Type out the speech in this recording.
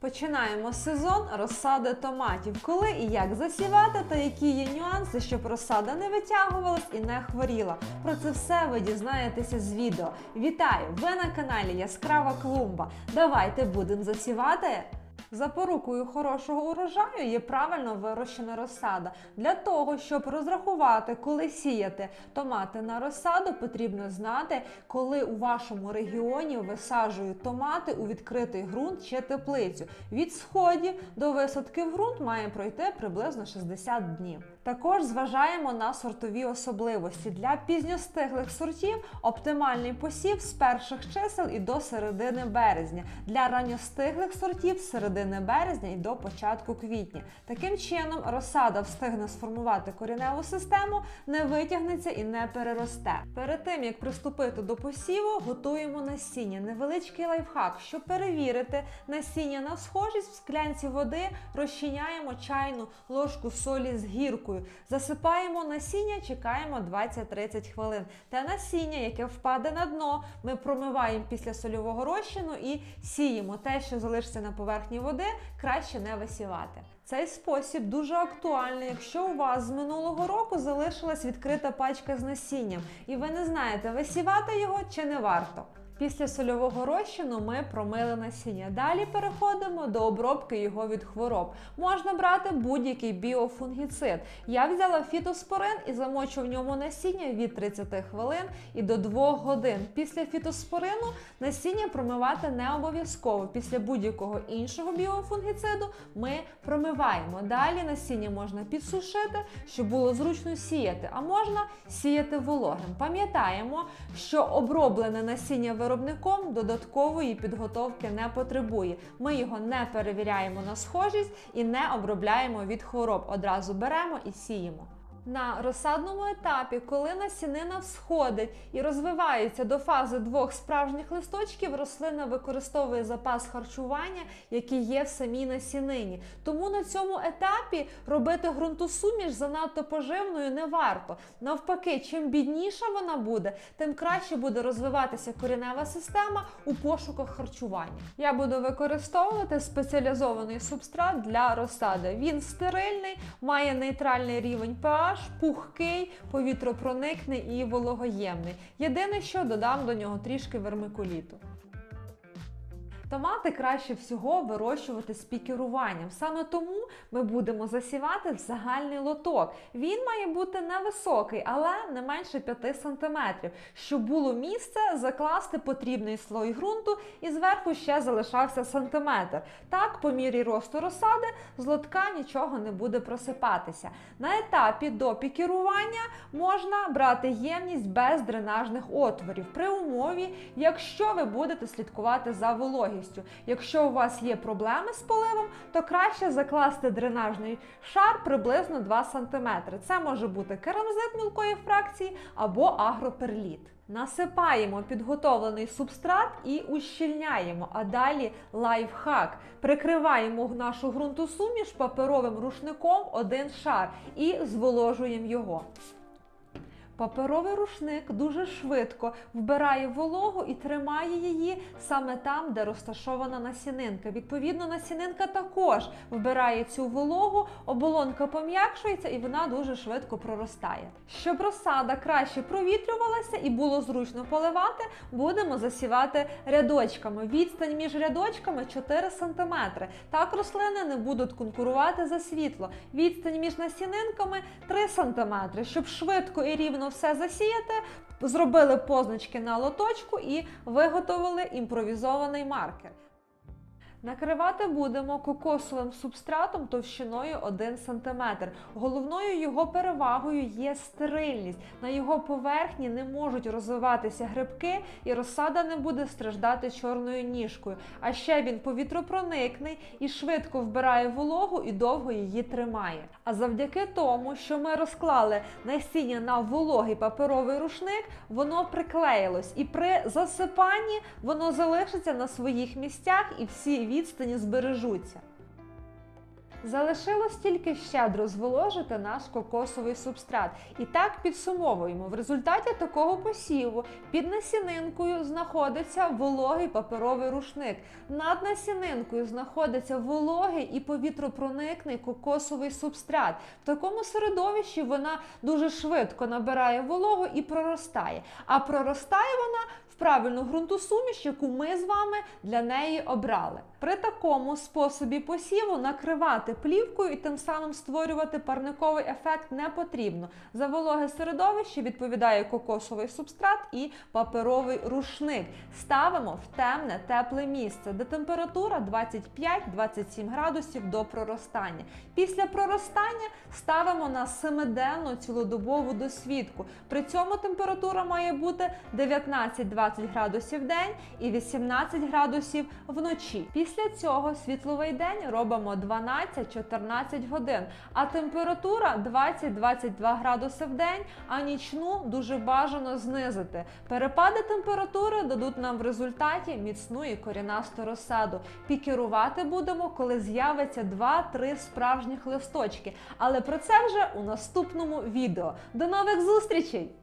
Починаємо сезон розсади томатів. Коли і як засівати, та які є нюанси, щоб розсада не витягувалась і не хворіла. Про це все ви дізнаєтеся з відео. Вітаю! Ви на каналі Яскрава Клумба. Давайте будемо засівати. Запорукою хорошого урожаю є правильно вирощена розсада. Для того, щоб розрахувати, коли сіяти томати на розсаду, потрібно знати, коли у вашому регіоні висаджують томати у відкритий ґрунт чи теплицю. Від сходів до висадки в ґрунт має пройти приблизно 60 днів. Також зважаємо на сортові особливості. Для пізньостиглих сортів оптимальний посів з перших чисел і до середини березня. Для ранньостиглих сортів з середини березня і до початку квітня. Таким чином, розсада встигне сформувати кореневу систему, не витягнеться і не переросте. Перед тим як приступити до посіву, готуємо насіння. Невеличкий лайфхак, щоб перевірити насіння на схожість в склянці води, розчиняємо чайну ложку солі з гіркою, засипаємо насіння, чекаємо 20-30 хвилин. Те насіння, яке впаде на дно, ми промиваємо після сольового розчину і сіємо. Те, що залишиться на поверхні води, краще не висівати. Цей спосіб дуже актуальний, якщо у вас з минулого року залишилась відкрита пачка з насінням, і ви не знаєте, висівати його чи не варто. Після сольового розчину ми промили насіння. Далі переходимо до обробки його від хвороб. Можна брати будь-який біофунгіцид. Я взяла фітоспорин і замочу в ньому насіння від 30 хвилин і до 2 годин. Після фітоспорину насіння промивати не обов'язково. Після будь-якого іншого біофунгіциду ми промиваємо. Далі насіння можна підсушити, щоб було зручно сіяти, а можна сіяти вологим. Пам'ятаємо, що оброблене насіння виробником додаткової підготовки не потребує. Ми його не перевіряємо на схожість і не обробляємо від хвороб. Одразу беремо і сіємо. На розсадному етапі, коли насінина всходить і розвивається до фази двох справжніх листочків, рослина використовує запас харчування, який є в самій насінині. Тому на цьому етапі робити ґрунтосуміш занадто поживною не варто. Навпаки, чим бідніша вона буде, тим краще буде розвиватися коренева система у пошуках харчування. Я буду використовувати спеціалізований субстрат для розсади. Він стерильний, має нейтральний рівень pH, пухкий, повітропроникний і вологоємний. Єдине, що додам до нього трішки вермикуліту. Томати краще всього вирощувати з пікіруванням. Саме тому ми будемо засівати в загальний лоток. Він має бути невисокий, але не менше 5 см, щоб було місце закласти потрібний слой ґрунту і зверху ще залишався сантиметр. Так, по мірі росту розсади з лотка нічого не буде просипатися. На етапі до пікірування можна брати ємність без дренажних отворів при умові, якщо ви будете слідкувати за вологістю. Якщо у вас є проблеми з поливом, то краще закласти дренажний шар приблизно 2 см. Це може бути керамзит мілкої фракції або агроперліт. Насипаємо підготовлений субстрат і ущільняємо. А далі лайфхак. Прикриваємо нашу ґрунтосуміш паперовим рушником один шар і зволожуємо його. Паперовий рушник дуже швидко вбирає вологу і тримає її саме там, де розташована насінинка. Відповідно, насінинка також вбирає цю вологу, оболонка пом'якшується і вона дуже швидко проростає. Щоб розсада краще провітрювалася і було зручно поливати, будемо засівати рядочками. Відстань між рядочками 4 см. Так рослини не будуть конкурувати за світло. Відстань між насінинками 3 см. Щоб швидко і рівно все засіяти, зробили позначки на лоточку і виготовили імпровізований маркер. Накривати будемо кокосовим субстратом товщиною 1 см. Головною його перевагою є стерильність. На його поверхні не можуть розвиватися грибки, і розсада не буде страждати чорною ніжкою. А ще він повітропроникний і швидко вбирає вологу і довго її тримає. А завдяки тому, що ми розклали насіння на вологий паперовий рушник, воно приклеїлось, і при засипанні воно залишиться на своїх місцях і всі відстані збережуться. Залишилось тільки щедро зволожити наш кокосовий субстрат. І так підсумовуємо. В результаті такого посіву під насінинкою знаходиться вологий паперовий рушник. Над насінинкою знаходиться вологий і повітропроникний кокосовий субстрат. В такому середовищі вона дуже швидко набирає вологу і проростає. А проростає вона в правильну ґрунтосуміш, яку ми з вами для неї обрали. При такому способі посіву накривати плівкою і тим самим створювати парниковий ефект не потрібно. За вологе середовище відповідає кокосовий субстрат і паперовий рушник. Ставимо в темне, тепле місце, де температура 25-27 градусів до проростання. Після проростання ставимо на 7-денну цілодобову досвідку. При цьому температура має бути 19-20 градусів в день і 18 градусів вночі. Після цього світловий день робимо 12-14 годин, а температура 20-22 градуси в день, а нічну дуже бажано знизити. Перепади температури дадуть нам в результаті міцну і корінасту розсаду. Пікерувати будемо, коли з'явиться 2-3 справжніх листочки. Але про це вже у наступному відео. До нових зустрічей!